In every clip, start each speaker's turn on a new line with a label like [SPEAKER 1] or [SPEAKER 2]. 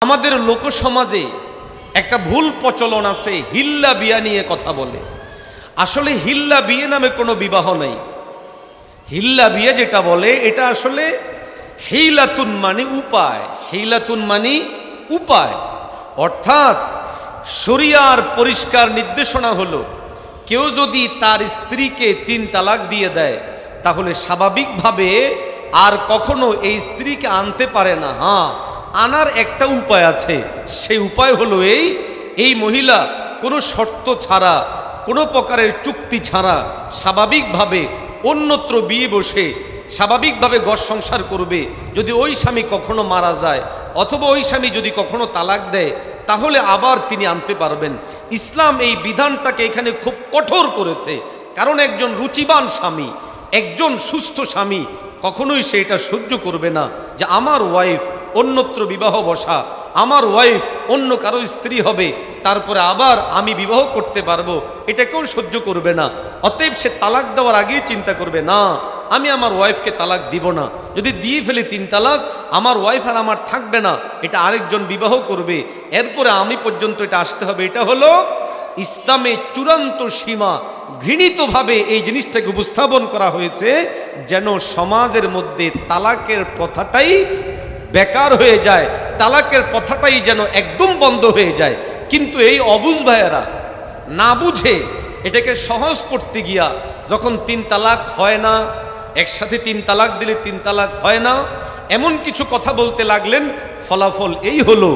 [SPEAKER 1] আমাদের লোক সমাজে একটা ভুল প্রচলন আছে, হিল্লা বিয়া নিয়ে কথা বলে। আসলে হিল্লা বিয়ে নামে কোনো বিবাহ নেই। হিল্লা বিয়ে যেটা বলে, এটা আসলে হেইলাতুন মানে উপায়। হেইলাতুন মানে উপায়। অর্থাৎ শরিয়ার পরিষ্কার নির্দেশনা হলো, কেউ যদি তার স্ত্রীকে তিন তালাক দিয়ে দেয়, তাহলে স্বাভাবিকভাবে আর কখনো এই স্ত্রীকে আনতে পারে না। হ্যাঁ আনার একটা উপায় আছে। সেই উপায় হলো এই এই মহিলা কোনো শর্ত ছাড়া, কোনো প্রকারের চুক্তি ছাড়া স্বাভাবিকভাবে অন্যত্র বিয়ে বসে, স্বাভাবিকভাবে ঘর সংসার করবে। যদি ওই স্বামী কখনো মারা যায় অথবা ওই স্বামী যদি কখনো তালাক দেয়, তাহলে আবার তিনি আনতে পারবেন। ইসলাম এই বিধানটাকে এখানে খুব কঠোর করেছে। কারণ একজন রুচিবান স্বামী, একজন সুস্থ স্বামী কখনোই সে এটা সহ্য করবে না যে, আমার ওয়াইফ অন্যত্র বিবাহ বসা, আমার ওয়াইফ অন্য কারও স্ত্রী হবে, তারপরে আবার আমি বিবাহ করতে পারব, এটা কেউ সহ্য করবে না। অতএব সে তালাক দেওয়ার আগেই চিন্তা করবে, না, আমি আমার ওয়াইফকে তালাক দিব না। যদি দিয়ে ফেলি তিন তালাক, আমার ওয়াইফ আর আমার থাকবে না, এটা আরেকজন বিবাহ করবে। এরপরে আমি পর্যন্ত এটা আসতে হবে। এটা হলো ইসলামে চূড়ান্ত সীমা। ঘৃণিতভাবে এই জিনিসটাকে উপস্থাপন করা হয়েছে, যেন সমাজের মধ্যে তালাকের প্রথাটাই বেকার হয়ে যায়, তালাকের প্রথাটাই যেন একদম বন্ধ হয়ে যায়। কিন্তু এই অবুজ ভাইয়েরা না বুঝে এটাকে সহজ করতে গিয়া যখন তিন তালাক হয় না, একসাথে তিন তালাক দিলে তিন তালাক হয় না, এমন কিছু কথা বলতে লাগলেন, ফলাফল এই হলো,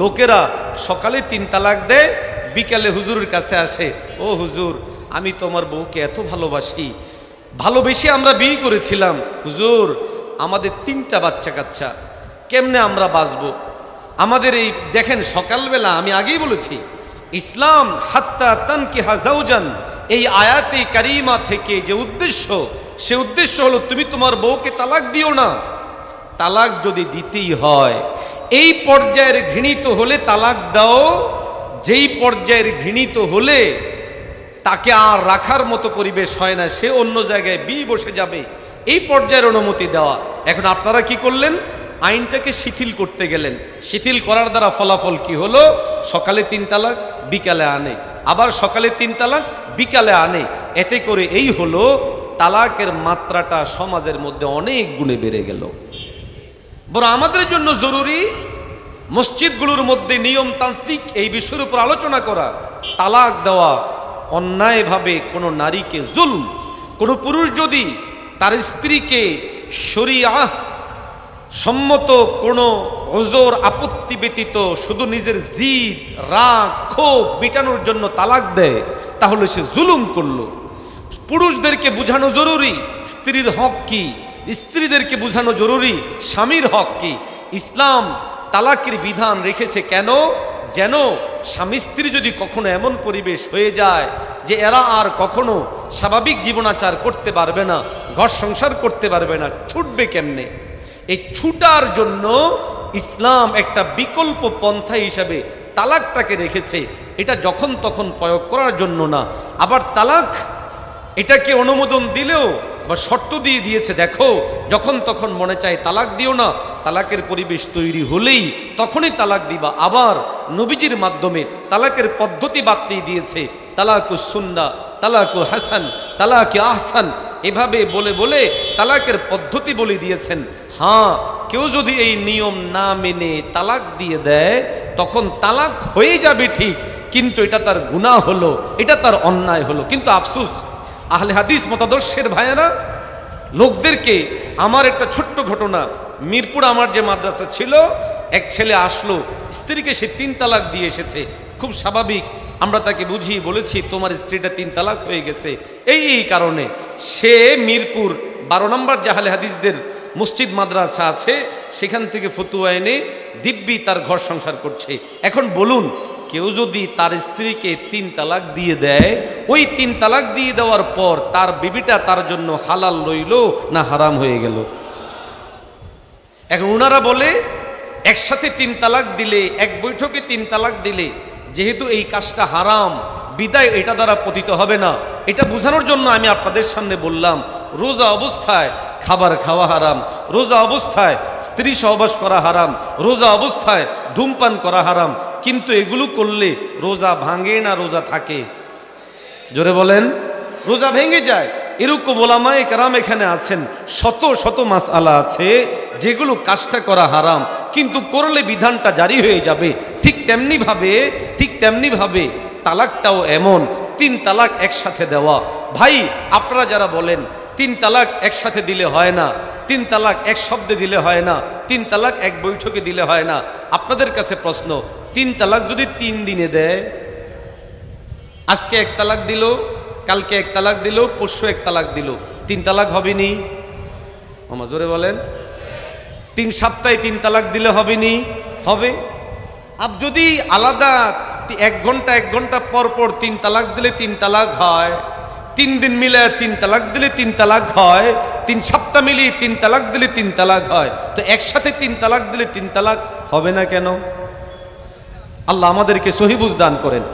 [SPEAKER 1] লোকেরা সকালে তিন তালাক দেয়, বিকালে হুজুরের কাছে আসে, ও হুজুর, আমি তোমার বউকে এত ভালোবাসি, ভালোবেসে আমরা বিয়ে করেছিলাম, হুজুর, আমাদের তিনটা বাচ্চা কাচ্চা কেমনে আমরা বাঁচব? আমাদের এই, দেখেন, সকালবেলা আমি আগেই বলেছি, ইসলাম হাত্তা তানকি হাজাউজান এই আয়াতে কারিমা থেকে যে উদ্দেশ্য, সে উদ্দেশ্য হলো তুমি তোমার বউকে তালাক দিও না। তালাক যদি দিতেই হয়, এই পর্যায়ের ঘৃণিত হলে তালাক দাও, যেই পর্যায়ের ঘৃণিত হলে তাকে আর রাখার মতো পরিবেশ হয় না, সে অন্য জায়গায় বি বসে যাবে। এই পর্যায়ের অনুমতি দেওয়া। এখন আপনারা কি করলেন? আইনটাকে শিথিল করতে গেলেন। শিথিল করার দ্বারা ফলাফল কি হলো? সকালে তিন তালাক, বিকালে আনে। আবার সকালে তিন তালাক, বিকালে আনে। এতে করে এই হলো, তালাকের মাত্রাটা সমাজের মধ্যে অনেক গুণে বেড়ে গেল। বড় আমাদের জন্য জরুরি, মসজিদগুলোর মধ্যে নিয়মতান্ত্রিক এই বিষয়ের উপর আলোচনা করা, তালাক দেওয়া, অন্যায়ভাবে কোনো নারীকে জুলম, কোনো পুরুষ যদি তার স্ত্রীকে শরিয়া সম্মত কোনো ওজোর আপত্তি ব্যতীত শুধু নিজের জিদ, রাগ, ক্ষোভ মিটানোর জন্য তালাক দেয়, তাহলে সে জুলুম করল। পুরুষদেরকে বোঝানো জরুরি, স্ত্রীর হক কি? স্ত্রীদেরকে বোঝানো জরুরি, স্বামীর হক কি? ইসলাম তালাকের বিধান রেখেছে কেন? যেন স্বামী স্ত্রী যদি কখনো এমন পরিবেশ হয়ে যায় যে এরা আর কখনো স্বাভাবিক জীবনাচার করতে পারবে না, ঘর সংসার করতে পারবে না, ছুটবে কেমনে? এই ছুটার জন্য ইসলাম একটা বিকল্প পন্থা হিসাবে তালাকটাকে রেখেছে। এটা যখন তখন প্রয়োগ করার জন্য না। আবার তালাক এটাকে অনুমোদন দিলেও বা শর্ত দিয়ে দিয়েছে, দেখো, যখন তখন মনে চায় তালাক দিও না, তালাকের পরিবেশ তৈরি হলেই তখনই তালাক দিবা। আবার নবীজির মাধ্যমে তালাকের পদ্ধতি বাতলেই দিয়েছে। তালাকু সুন্না, তালাকু হাসান, তালাকে আহসান, এভাবে বলে বলে তালাকের পদ্ধতি বলে দিয়েছেন হ্যাঁ কেউ যদি এই নিয়ম না মেনে তালাক দিয়ে দেয়, তখন তালাক হয়ে যাবে ঠিক, কিন্তু এটা তার গুণা হলো, এটা তার অন্যায় হলো। কিন্তু আফসুস, আহলে হাদিস মতাদর্শের ভাইয়েরা, লোকদেরকে আমার একটা ছোট্ট ঘটনা, মিরপুর আমার যে মাদ্রাসা ছিল, এক ছেলে আসলো, স্ত্রীকে সে তিন তালাক দিয়ে এসেছে, খুব স্বাভাবিক, আমরা তাকে বুঝিয়ে বলেছি, তোমার স্ত্রীটা তিন তালাক হয়ে গেছে। এই এই কারণে সে মিরপুর বারো নম্বর জাহালে হাদিসদের মসজিদ মাদ্রাসা আছে, সেখান থেকে ফতুয়া এনে দিব্যি তার ঘর সংসার করছে। এখন বলুন, কেউ যদি তার স্ত্রীকে তিন তালাক দিয়ে দেয়, ওই তিন তালাক দিয়ে দেওয়ার পর তার বিবিটা তার জন্য হালাল রইল না হারাম হয়ে গেল? এখন ওনারা বলে, একসাথে তিন তালাক দিলে, এক বৈঠকে তিন তালাক দিলে যেহেতু এই কাজটা হারাম, বিদায় এটা দ্বারা পতিত হবে না। এটা বোঝানোর জন্য আমি আপনাদের সামনে বললাম রোজা অবস্থায় খাবার খাওয়া হারাম, রোজা অবস্থায় স্ত্রী সহবাস করা হারাম, রোজা অবস্থায় ধূমপান করা হারাম, কিন্তু এগুলো করলে রোজা ভাঙে না, রোজা থাকে। জোরে বলেন, রোজা ভেঙে যায়। এরকম ওলামায়ে কারাম এখানে আছেন, শত শত মাস আলা আছে, যেগুলো কাজটা করা হারাম, কিন্তু করলে বিধানটা জারি হয়ে যাবে। ঠিক তেমনি ভাবে ঠিক তেমনি ভাবে তালাকটাও এমন, তিন তালাক একসাথে দেওয়া। ভাই, আপনারা যারা বলেন তিন তালাক একসাথে দিলে হয় না, তিন তালাক এক শব্দে দিলে হয় না, তিন তালাক এক বৈঠকে দিলে হয় না। আপনাদের কাছে প্রশ্ন, তিন তালাক যদি তিন দিনে দেয়, আজকে এক তালাক দিল, কালকে এক তালাক দিল, পরশু এক তালাক দিল, তিন তালাক হবে নি জোরে বলেন। তিন সপ্তাহে তিন তালাক দিলে হবে নি হবে। আপ যদি আলাদা এক ঘণ্টা এক ঘণ্টা পর পর তিন তালাক দিলে তিন তালাক হয় তিন দিন মিলে তিন তালাক দিলে তিন তালাক হয়, তিন সপ্তাহ মিলিয়ে তিন তালাক দিলে তিন তালাক হয়। তো একসাথে তিন তালাক দিলে তিন তালাক হবে না কেন? আল্লাহ আমাদেরকে সহিবুজ দান করেন।